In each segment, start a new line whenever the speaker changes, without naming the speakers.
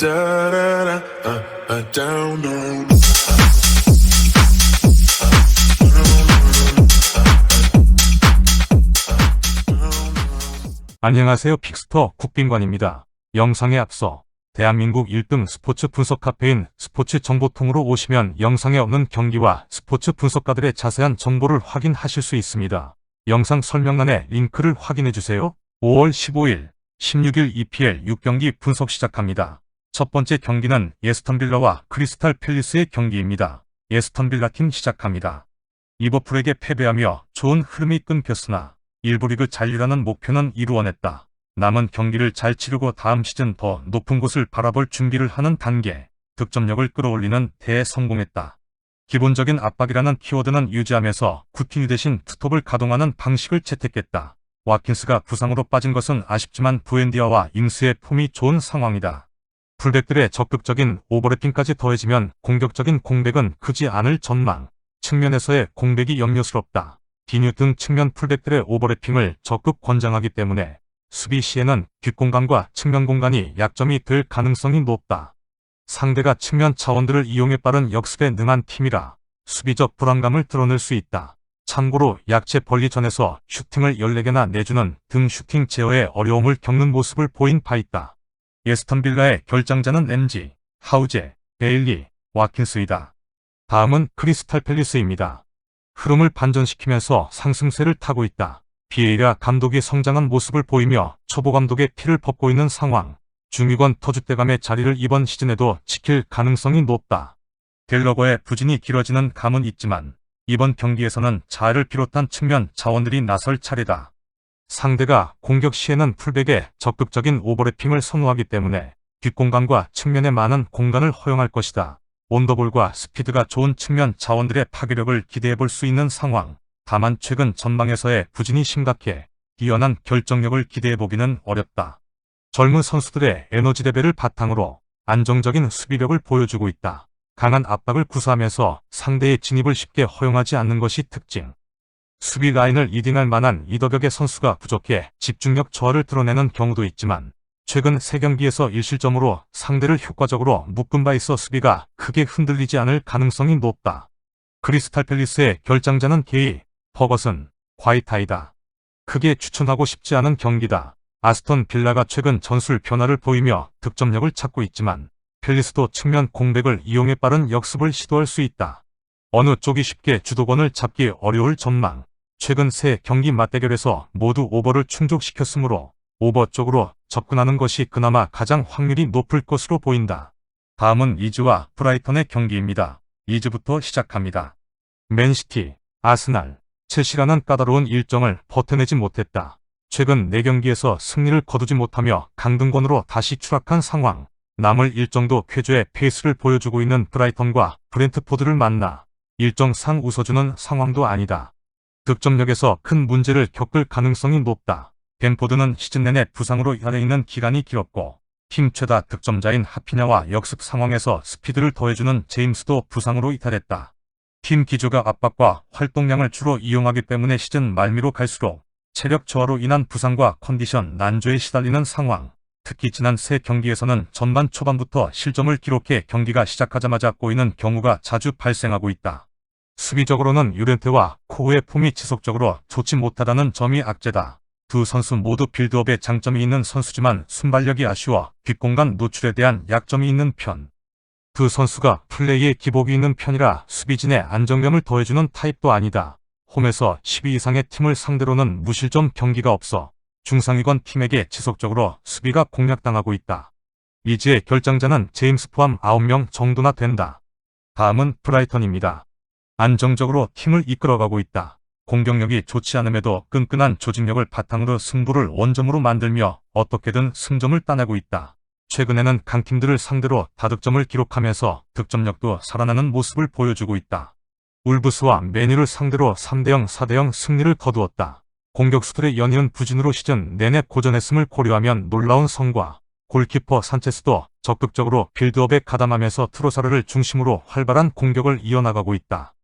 Uh, uh.
안녕하세요. 픽스터 국빈관입니다. 영상에 앞서 대한민국 1등 스포츠 분석 카페인 스포츠 정보통으로 오시면 영상에 없는 경기와 스포츠 분석가들의 자세한 정보를 확인하실 수 있습니다. 영상 설명란에 링크를 확인해 주세요. 5월 15일, 16일 EPL 6경기 분석 시작합니다. 첫 번째 경기는 예스턴 빌라와 크리스탈 팰리스의 경기입니다. 예스턴 빌라 팀 시작합니다. 리버풀에게 패배하며 좋은 흐름이 끊겼으나 일부 리그 잔류라는 목표는 이루어냈다. 남은 경기를 잘 치르고 다음 시즌 더 높은 곳을 바라볼 준비를 하는 단계, 득점력을 끌어올리는 대에 성공했다. 기본적인 압박이라는 키워드는 유지하면서 쿠티뉴 대신 투톱을 가동하는 방식을 채택했다. 와킨스가 부상으로 빠진 것은 아쉽지만 부엔디아와 잉스의 폼이 좋은 상황이다. 풀백들의 적극적인 오버래핑까지 더해지면 공격적인 공백은 크지 않을 전망. 측면에서의 공백이 염려스럽다. 디뉴 등 측면 풀백들의 오버래핑을 적극 권장하기 때문에 수비 시에는 뒷공간과 측면 공간이 약점이 될 가능성이 높다. 상대가 측면 차원들을 이용해 빠른 역습에 능한 팀이라 수비적 불안감을 드러낼 수 있다. 참고로 약체 벌리전에서 슈팅을 14개나 내주는 등 슈팅 제어에 어려움을 겪는 모습을 보인 바 있다. 예스턴 빌라의 결장자는 램지, 하우제, 베일리, 와킨스이다. 다음은 크리스탈 팰리스입니다. 흐름을 반전시키면서 상승세를 타고 있다. 비에이라 감독이 성장한 모습을 보이며 초보 감독의 피를 벗고 있는 상황. 중위권 터줏대감의 자리를 이번 시즌에도 지킬 가능성이 높다. 델러거의 부진이 길어지는 감은 있지만 이번 경기에서는 자해를 비롯한 측면 자원들이 나설 차례다. 상대가 공격 시에는 풀백에 적극적인 오버래핑을 선호하기 때문에 뒷공간과 측면에 많은 공간을 허용할 것이다. 온더볼과 스피드가 좋은 측면 자원들의 파괴력을 기대해 볼 수 있는 상황. 다만 최근 전망에서의 부진이 심각해 뛰어난 결정력을 기대해 보기는 어렵다. 젊은 선수들의 에너지 레벨을 바탕으로 안정적인 수비력을 보여주고 있다. 강한 압박을 구사하면서 상대의 진입을 쉽게 허용하지 않는 것이 특징. 수비 라인을 리딩할 만한 리더격의 선수가 부족해 집중력 저하를 드러내는 경우도 있지만 최근 3경기에서 1실점으로 상대를 효과적으로 묶은 바 있어 수비가 크게 흔들리지 않을 가능성이 높다. 크리스탈 팰리스의 결장자는 게이, 버거슨, 화이타이다. 크게 추천하고 싶지 않은 경기다. 아스톤 빌라가 최근 전술 변화를 보이며 득점력을 찾고 있지만 팰리스도 측면 공백을 이용해 빠른 역습을 시도할 수 있다. 어느 쪽이 쉽게 주도권을 잡기 어려울 전망. 최근 세 경기 맞대결에서 모두 오버를 충족시켰으므로 오버 쪽으로 접근하는 것이 그나마 가장 확률이 높을 것으로 보인다. 다음은 리즈와 브라이턴의 경기입니다. 리즈부터 시작합니다. 맨시티, 아스날, 첼시라는 까다로운 일정을 버텨내지 못했다. 최근 4경기에서 승리를 거두지 못하며 강등권으로 다시 추락한 상황. 남을 일정도 쾌조의 페이스를 보여주고 있는 브라이턴과 브렌트포드를 만나 일정상 웃어주는 상황도 아니다. 득점력에서 큰 문제를 겪을 가능성이 높다. 벤포드는 시즌 내내 부상으로 이탈해 있는 기간이 길었고 팀 최다 득점자인 하피냐와 역습 상황에서 스피드를 더해주는 제임스도 부상으로 이탈했다. 팀 기조가 압박과 활동량을 주로 이용하기 때문에 시즌 말미로 갈수록 체력 저하로 인한 부상과 컨디션 난조에 시달리는 상황. 특히 지난 세 경기에서는 전반 초반부터 실점을 기록해 경기가 시작하자마자 꼬이는 경우가 자주 발생하고 있다. 수비적으로는 유렌테와 코우의 폼이 지속적으로 좋지 못하다는 점이 악재다. 두 선수 모두 빌드업에 장점이 있는 선수지만 순발력이 아쉬워 뒷공간 노출에 대한 약점이 있는 편. 두 선수가 플레이에 기복이 있는 편이라 수비진에 안정감을 더해주는 타입도 아니다. 홈에서 12 이상의 팀을 상대로는 무실점 경기가 없어 중상위권 팀에게 지속적으로 수비가 공략당하고 있다. 리즈의 결장자는 제임스 포함 9명 정도나 된다. 다음은 브라이턴입니다. 안정적으로 팀을 이끌어가고 있다. 공격력이 좋지 않음에도 끈끈한 조직력을 바탕으로 승부를 원점으로 만들며 어떻게든 승점을 따내고 있다. 최근에는 강팀들을 상대로 다득점을 기록하면서 득점력도 살아나는 모습을 보여주고 있다. 울브스와 메뉴를 상대로 3대0, 4대0 승리를 거두었다. 공격수들의 연이은 부진으로 시즌 내내 고전했음을 고려하면 놀라운 성과. 골키퍼 산체스도 적극적으로 빌드업에 가담하면서 트로사르를 중심으로 활발한 공격을 이어나가고 있다.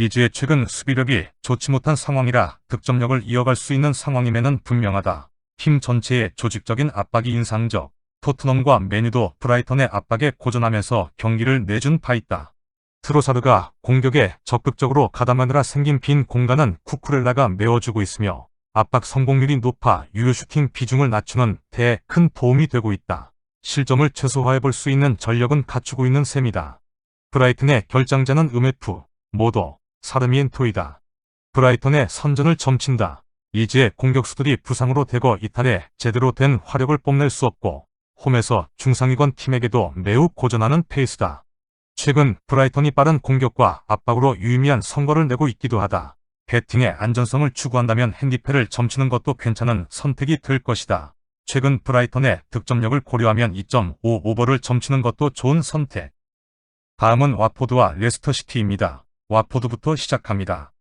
리즈의 최근 수비력이 좋지 못한 상황이라 득점력을 이어갈 수 있는 상황임에는 분명하다. 팀 전체의 조직적인 압박이 인상적. 토트넘과 메뉴도 브라이턴의 압박에 고전하면서 경기를 내준 바 있다. 트로사르가 공격에 적극적으로 가담하느라 생긴 빈 공간은 쿠쿠렐라가 메워주고 있으며 압박 성공률이 높아 유효 슈팅 비중을 낮추는 데큰 도움이 되고 있다. 실점을 최소화해 볼 수 있는 전력은 갖추고 있는 셈이다. 브라이튼의 결장자는 음에프, 모도, 사르미엔토이다. 브라이턴의 선전을 점친다. 이지의 공격수들이 부상으로 대거 이탈해 제대로 된 화력을 뽐낼 수 없고 홈에서 중상위권 팀에게도 매우 고전하는 페이스다. 최근 브라이턴이 빠른 공격과 압박으로 유의미한 선거를 내고 있기도 하다. 배팅의 안전성을 추구한다면 핸디패를 점치는 것도 괜찮은 선택이 될 것이다. 최근 브라이턴의 득점력을 고려하면 2.5 오버를 점치는 것도 좋은 선택. 다음은 와포드와 레스터시티입니다. 와포드부터 시작합니다.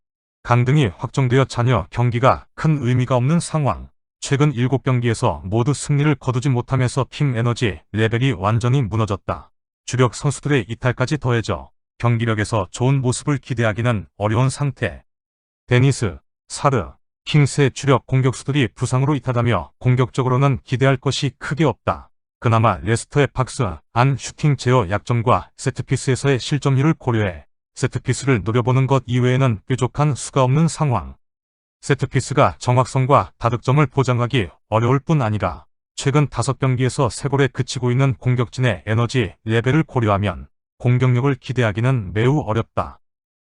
강등이 확정되어 자녀 경기가 큰 의미가 없는 상황. 최근 7경기에서 모두 승리를 거두지 못하면서 팀 에너지 레벨이 완전히 무너졌다. 주력 선수들의 이탈까지 더해져 경기력에서 좋은 모습을 기대하기는 어려운 상태. 데니스, 사르, 킹스의 주력 공격수들이 부상으로 이탈하며 공격적으로는 기대할 것이 크게 없다. 그나마 레스터의 박스, 안 슈팅 제어 약점과 세트피스에서의 실점률을 고려해 세트피스를 노려보는 것 이외에는 뾰족한 수가 없는 상황. 세트피스가 정확성과 다득점을 보장하기 어려울 뿐 아니라 최근 5경기에서 세골에 그치고 있는 공격진의 에너지 레벨을 고려하면 공격력을 기대하기는 매우 어렵다.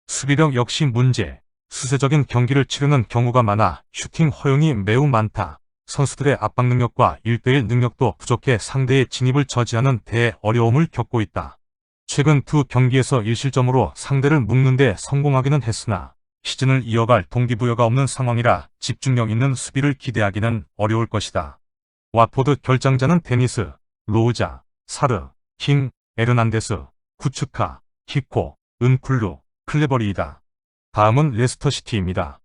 수비력 역시 문제. 수세적인 경기를 치르는 경우가 많아 슈팅 허용이 매우 많다. 선수들의 압박 능력과 1대1 능력도 부족해 상대의 진입을 저지하는 대 어려움을 겪고 있다. 최근 두 경기에서 1실점으로 상대를 묶는데 성공하기는 했으나 시즌을 이어갈 동기부여가 없는 상황이라 집중력 있는 수비를 기대하기는 어려울 것이다. 와포드 결장자는 데니스, 로우자, 사르, 킹, 에르난데스, 구츠카, 키코, 은쿨루, 클레버리이다. 다음은 레스터시티입니다.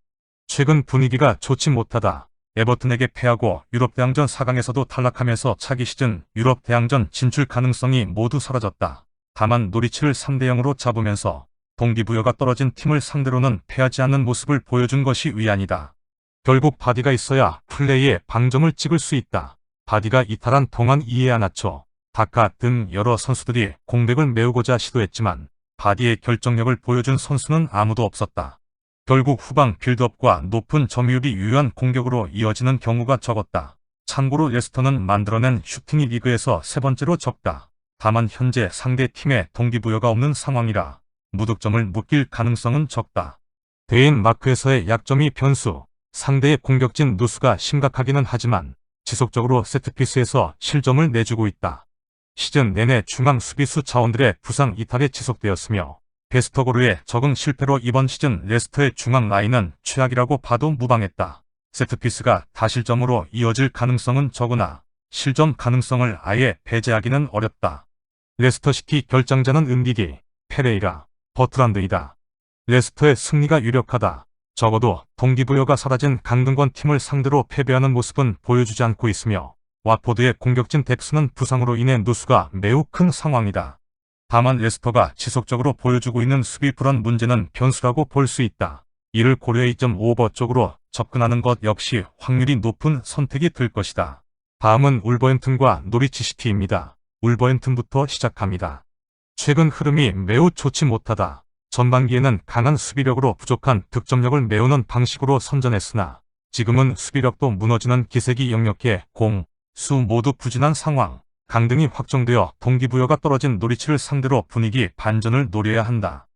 최근 분위기가 좋지 못하다. 에버튼에게 패하고 유럽 대항전 4강에서도 탈락하면서 차기 시즌 유럽 대항전 진출 가능성이 모두 사라졌다. 다만 노리치를 3대 0으로 잡으면서 동기부여가 떨어진 팀을 상대로는 패하지 않는 모습을 보여준 것이 위안이다. 결국 바디가 있어야 플레이에 방점을 찍을 수 있다. 바디가 이탈한 동안 이에아나초, 다카 등 여러 선수들이 공백을 메우고자 시도했지만 바디의 결정력을 보여준 선수는 아무도 없었다. 결국 후방 빌드업과 높은 점유율이 유효한 공격으로 이어지는 경우가 적었다. 참고로 레스터는 만들어낸 슈팅이 리그에서 세 번째로 적다. 다만 현재 상대 팀의 동기부여가 없는 상황이라 무득점을 묶일 가능성은 적다. 대인 마크에서의 약점이 변수, 상대의 공격진 누수가 심각하기는 하지만 지속적으로 세트피스에서 실점을 내주고 있다. 시즌 내내 중앙 수비수 자원들의 부상 이탈이 지속되었으며 베스터고르의 적응 실패로 이번 시즌 레스터의 중앙 라인은 최악이라고 봐도 무방했다. 세트피스가 다실점으로 이어질 가능성은 적으나 실점 가능성을 아예 배제하기는 어렵다. 레스터시티 결장자는 은디기, 페레이라, 버트란드이다. 레스터의 승리가 유력하다. 적어도 동기부여가 사라진 강등권 팀을 상대로 패배하는 모습은 보여주지 않고 있으며 와포드의 공격진 덱스는 부상으로 인해 누수가 매우 큰 상황이다. 다만 레스터가 지속적으로 보여주고 있는 수비 불안 문제는 변수라고 볼 수 있다. 이를 고려해 2.5버 쪽으로 접근하는 것 역시 확률이 높은 선택이 될 것이다. 다음은 울버햄튼과 노리치시티입니다. 울버햄튼부터 시작합니다. 최근 흐름이 매우 좋지 못하다. 전반기에는 강한 수비력으로 부족한 득점력을 메우는 방식으로 선전했으나 지금은 수비력도 무너지는 기색이 역력해 공, 수 모두 부진한 상황. 강등이 확정되어 동기부여가 떨어진 노리치를 상대로 분위기 반전을 노려야 한다.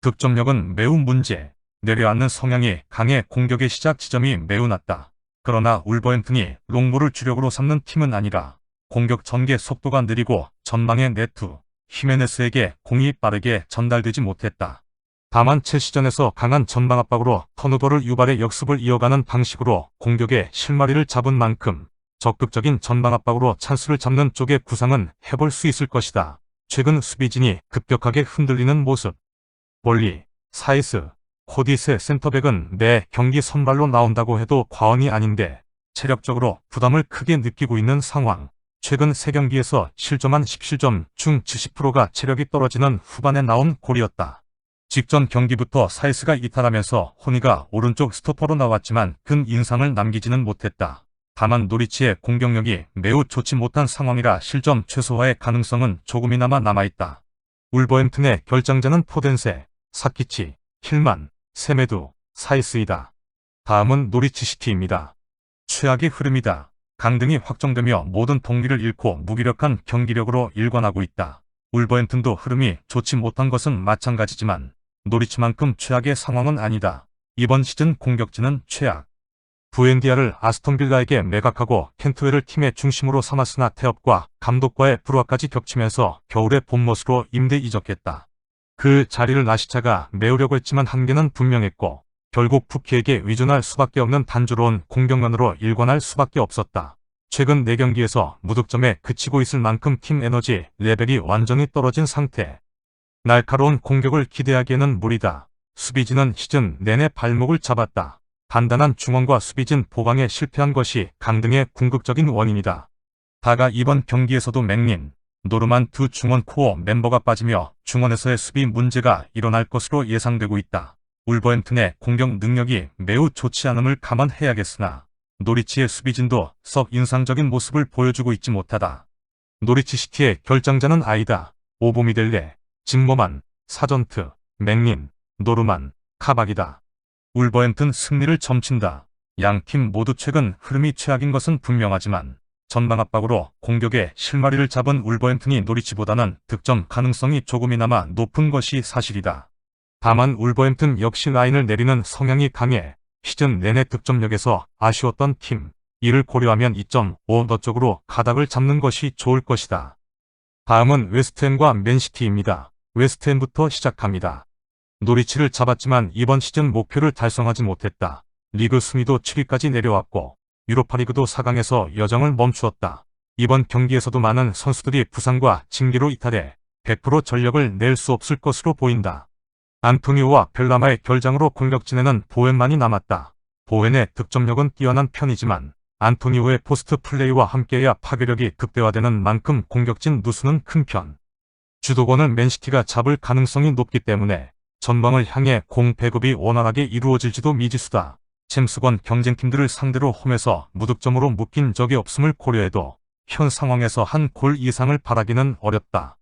득점력은 매우 문제. 내려앉는 성향이 강해 공격의 시작 지점이 매우 낮다. 그러나 울버햄튼이 롱볼을 주력으로 삼는 팀은 아니라 공격 전개 속도가 느리고 전방의 네트, 히메네스에게 공이 빠르게 전달되지 못했다. 다만 첼시전에서 강한 전방 압박으로 턴오버를 유발해 역습을 이어가는 방식으로 공격의 실마리를 잡은 만큼 적극적인 전방 압박으로 찬스를 잡는 쪽의 구상은 해볼 수 있을 것이다. 최근 수비진이 급격하게 흔들리는 모습. 볼리, 사이스, 코디스 센터백은 매 경기 선발로 나온다고 해도 과언이 아닌데 체력적으로 부담을 크게 느끼고 있는 상황. 최근 3경기에서 실점한 10실점 중 70%가 체력이 떨어지는 후반에 나온 골이었다. 직전 경기부터 사이스가 이탈하면서 호니가 오른쪽 스토퍼로 나왔지만 큰 인상을 남기지는 못했다. 다만 노리치의 공격력이 매우 좋지 못한 상황이라 실점 최소화의 가능성은 조금이나마 남아있다. 울버햄튼의 결정자는 포덴세, 사키치, 힐만, 세메두, 사이스이다. 다음은 노리치 시티입니다. 최악의 흐름이다. 강등이 확정되며 모든 동기를 잃고 무기력한 경기력으로 일관하고 있다. 울버햄튼도 흐름이 좋지 못한 것은 마찬가지지만 노리치만큼 최악의 상황은 아니다. 이번 시즌 공격진은 최악. 부엔디아를 아스톤빌라에게 매각하고 켄트웰을 팀의 중심으로 삼았으나 태업과 감독과의 불화까지 겹치면서 겨울에 본멋으로 임대 이적했다. 그 자리를 나시차가 메우려고 했지만 한계는 분명했고 결국 푸키에게 의존할 수밖에 없는 단조로운 공격면으로 일관할 수밖에 없었다. 최근 4경기에서 무득점에 그치고 있을 만큼 팀 에너지 레벨이 완전히 떨어진 상태. 날카로운 공격을 기대하기에는 무리다. 수비진은 시즌 내내 발목을 잡았다. 단단한 중원과 수비진 보강에 실패한 것이 강등의 궁극적인 원인이다. 다가 이번 경기에서도 맥린, 노르만 두 중원 코어 멤버가 빠지며 중원에서의 수비 문제가 일어날 것으로 예상되고 있다. 울버햄튼의 공격 능력이 매우 좋지 않음을 감안해야겠으나 노리치의 수비진도 썩 인상적인 모습을 보여주고 있지 못하다. 노리치 시티의 결정자는 아이다. 오보미델레, 진모만, 사전트, 맥린, 노르만, 카박이다. 울버햄튼 승리를 점친다. 양 팀 모두 최근 흐름이 최악인 것은 분명하지만 전방 압박으로 공격에 실마리를 잡은 울버햄튼이 노리치보다는 득점 가능성이 조금이나마 높은 것이 사실이다. 다만 울버햄튼 역시 라인을 내리는 성향이 강해 시즌 내내 득점력에서 아쉬웠던 팀. 이를 고려하면 2.5더 쪽으로 가닥을 잡는 것이 좋을 것이다. 다음은 웨스트햄과 맨시티입니다. 웨스트햄부터 시작합니다. 노리치를 잡았지만 이번 시즌 목표를 달성하지 못했다. 리그 순위도 7위까지 내려왔고 유로파리그도 4강에서 여정을 멈추었다. 이번 경기에서도 많은 선수들이 부상과 징계로 이탈해 100% 전력을 낼 수 없을 것으로 보인다. 안토니오와 벨라마의 결장으로 공격진에는 보웬만이 남았다. 보웬의 득점력은 뛰어난 편이지만 안토니오의 포스트 플레이와 함께해야 파괴력이 극대화되는 만큼 공격진 누수는 큰 편. 주도권을 맨시티가 잡을 가능성이 높기 때문에 전방을 향해 공 배급이 원활하게 이루어질지도 미지수다. 챔스권 경쟁팀들을 상대로 홈에서 무득점으로 묶인 적이 없음을 고려해도 현 상황에서 한 골 이상을 바라기는 어렵다.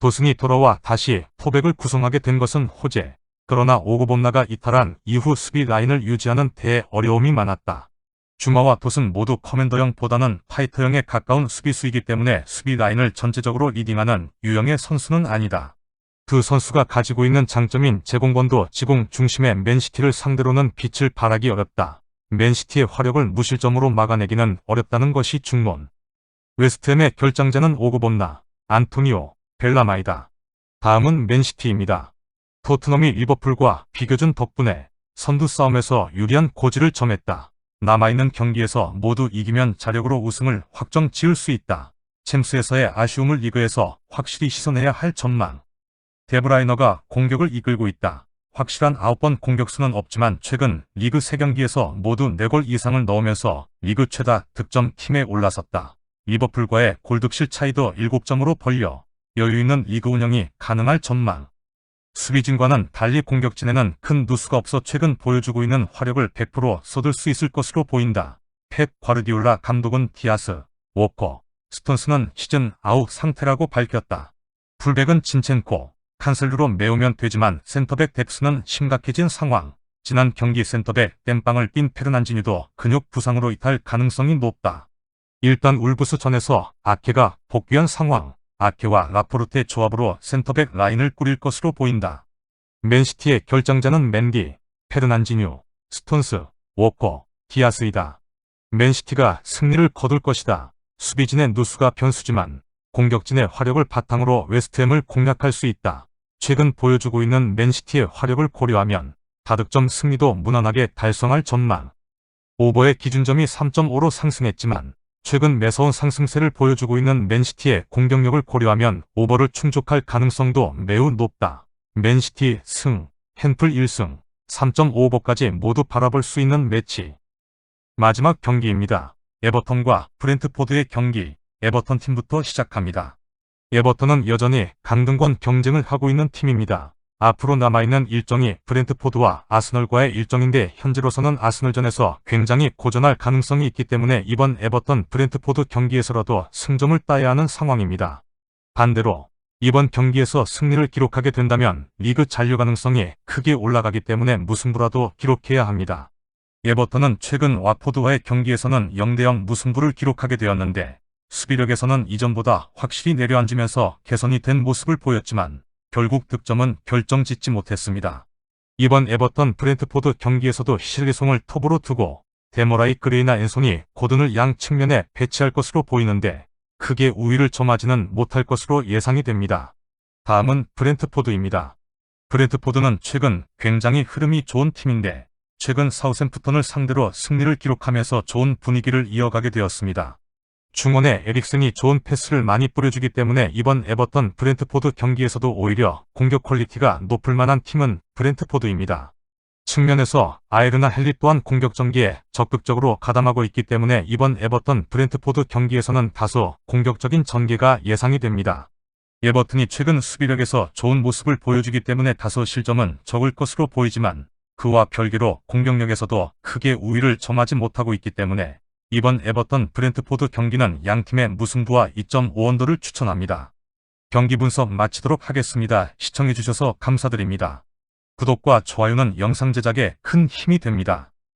도승이 돌아와 다시 포백을 구성하게 된 것은 호재. 그러나 오고본나가 이탈한 이후 수비 라인을 유지하는 대 어려움이 많았다. 주마와 돛은 모두 커맨더형보다는 파이터형에 가까운 수비수이기 때문에 수비 라인을 전체적으로 리딩하는 유형의 선수는 아니다. 두 선수가 가지고 있는 장점인 제공권도 지공 중심의 맨시티를 상대로는 빛을 발하기 어렵다. 맨시티의 화력을 무실점으로 막아내기는 어렵다는 것이 중론. 웨스트햄의 결정자는 오고본나, 안토니오, 벨라마이다. 다음은 맨시티입니다. 토트넘이 리버풀과 비교준 덕분에 선두 싸움에서 유리한 고지를 점했다. 남아있는 경기에서 모두 이기면 자력으로 우승을 확정 지을 수 있다. 챔스에서의 아쉬움을 리그에서 확실히 씻어내야 할 전망. 데브라이너가 공격을 이끌고 있다. 확실한 9번 공격수는 없지만 최근 리그 3경기에서 모두 4골 이상을 넣으면서 리그 최다 득점 팀에 올라섰다. 리버풀과의 골득실 차이도 7점으로 벌려 여유 있는 리그 운영이 가능할 전망. 수비진과는 달리 공격진에는 큰 누수가 없어 최근 보여주고 있는 화력을 100% 쏟을 수 있을 것으로 보인다. 펩 과르디올라 감독은 디아스, 워커, 스톤스는 시즌 아웃 상태라고 밝혔다. 풀백은 진첸코, 칸셀루로 메우면 되지만 센터백 뎁스는 심각해진 상황. 지난 경기 센터백 땜빵을 낀 페르난지뉴도 근육 부상으로 이탈 가능성이 높다. 일단 울브스 전에서 아케가 복귀한 상황. 아케와 라포르테 조합으로 센터백 라인을 꾸릴 것으로 보인다. 맨시티의 결정자는 맨디, 페르난지뉴, 스톤스, 워커, 디아스이다. 맨시티가 승리를 거둘 것이다. 수비진의 누수가 변수지만 공격진의 화력을 바탕으로 웨스트햄을 공략할 수 있다. 최근 보여주고 있는 맨시티의 화력을 고려하면 다득점 승리도 무난하게 달성할 전망. 오버의 기준점이 3.5로 상승했지만 최근 매서운 상승세를 보여주고 있는 맨시티의 공격력을 고려하면 오버를 충족할 가능성도 매우 높다. 맨시티 승, 헨플 1승, 3.5오버까지 모두 바라볼 수 있는 매치. 마지막 경기입니다. 에버턴과 브렌트포드의 경기, 에버턴 팀부터 시작합니다. 에버턴은 여전히 강등권 경쟁을 하고 있는 팀입니다. 앞으로 남아있는 일정이 브렌트포드와 아스널과의 일정인데 현재로서는 아스널전에서 굉장히 고전할 가능성이 있기 때문에 이번 에버턴 브렌트포드 경기에서라도 승점을 따야 하는 상황입니다. 반대로 이번 경기에서 승리를 기록하게 된다면 리그 잔류 가능성이 크게 올라가기 때문에 무승부라도 기록해야 합니다. 에버턴은 최근 와포드와의 경기에서는 0대0 무승부를 기록하게 되었는데 수비력에서는 이전보다 확실히 내려앉으면서 개선이 된 모습을 보였지만 결국 득점은 결정짓지 못했습니다. 이번 에버턴 브렌트포드 경기에서도 실리송을 톱으로 두고 데모라이 그레이나 앤송이 고든을 양 측면에 배치할 것으로 보이는데 크게 우위를 점하지는 못할 것으로 예상이 됩니다. 다음은 브렌트포드입니다. 브렌트포드는 최근 굉장히 흐름이 좋은 팀인데 최근 사우샘프턴을 상대로 승리를 기록하면서 좋은 분위기를 이어가게 되었습니다. 중원에 에릭슨이 좋은 패스를 많이 뿌려주기 때문에 이번 에버턴 브렌트포드 경기에서도 오히려 공격 퀄리티가 높을 만한 팀은 브렌트포드입니다. 측면에서 아이르나 헨리 또한 공격 전기에 적극적으로 가담하고 있기 때문에 이번 에버턴 브렌트포드 경기에서는 다소 공격적인 전개가 예상이 됩니다. 에버튼이 최근 수비력에서 좋은 모습을 보여주기 때문에 다소 실점은 적을 것으로 보이지만 그와 별개로 공격력에서도 크게 우위를 점하지 못하고 있기 때문에 이번 에버턴 브렌트포드 경기는 양팀의 무승부와 2.5원더를 추천합니다. 경기 분석 마치도록 하겠습니다. 시청해주셔서 감사드립니다. 구독과 좋아요는 영상 제작에 큰 힘이 됩니다.